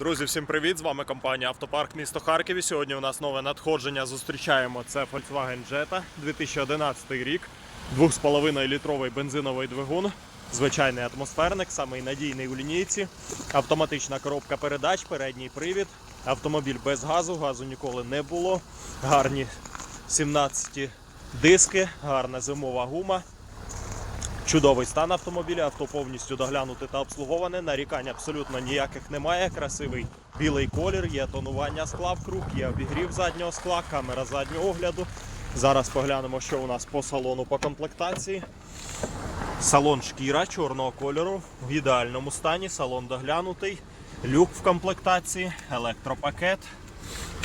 Друзі, всім привіт! З вами компанія Автопарк місто Харків. І Сьогодні у нас нове надходження. Зустрічаємо це Volkswagen Jetta 2011 рік. 2,5 літровий бензиновий двигун. Звичайний атмосферник, самий надійний у лінійці. Автоматична коробка передач, передній привід. Автомобіль без газу, газу ніколи не було. Гарні 17 диски, гарна зимова гума. Чудовий стан автомобіля, авто повністю доглянуте та обслуговане. Нарікань абсолютно ніяких немає. Красивий білий колір, є тонування скла в круг, є обігрів заднього скла, камера заднього огляду. Зараз поглянемо, що у нас по салону по комплектації. Салон шкіра чорного кольору в ідеальному стані. Салон доглянутий, люк в комплектації, електропакет,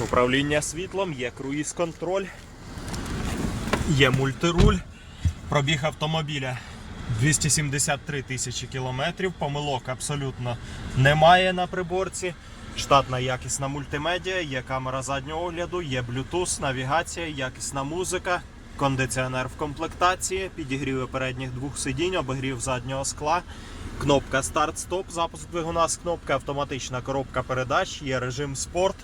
управління світлом, є круїз-контроль, є мультируль. Пробіг автомобіля 273 тисячі кілометрів. Помилок абсолютно немає на приборці. Штатна якісна мультимедіа, є камера заднього огляду, є Bluetooth, навігація, якісна музика, кондиціонер в комплектації, підігріви передніх двох сидінь, обігрів заднього скла, кнопка старт-стоп, запуск двигуна з кнопки, автоматична коробка передач, є режим спорт.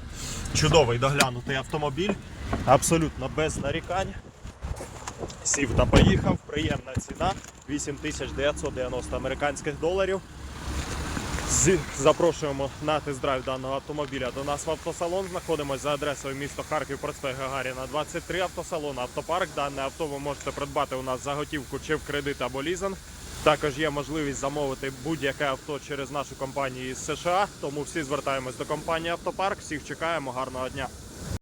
Чудовий доглянутий автомобіль, абсолютно без нарікань. Сів та поїхав. Приємна ціна 8990 американських доларів. Запрошуємо на тест-драйв даного автомобіля до нас в автосалон. Знаходимося за адресою місто Харків, проспект Гагаріна, 23 автосалон, автопарк. Дане авто ви можете придбати у нас за готівку чи в кредит або лізинг. Також є можливість замовити будь-яке авто через нашу компанію із США. Тому всі звертаємось до компанії Автопарк. Всіх чекаємо. Гарного дня.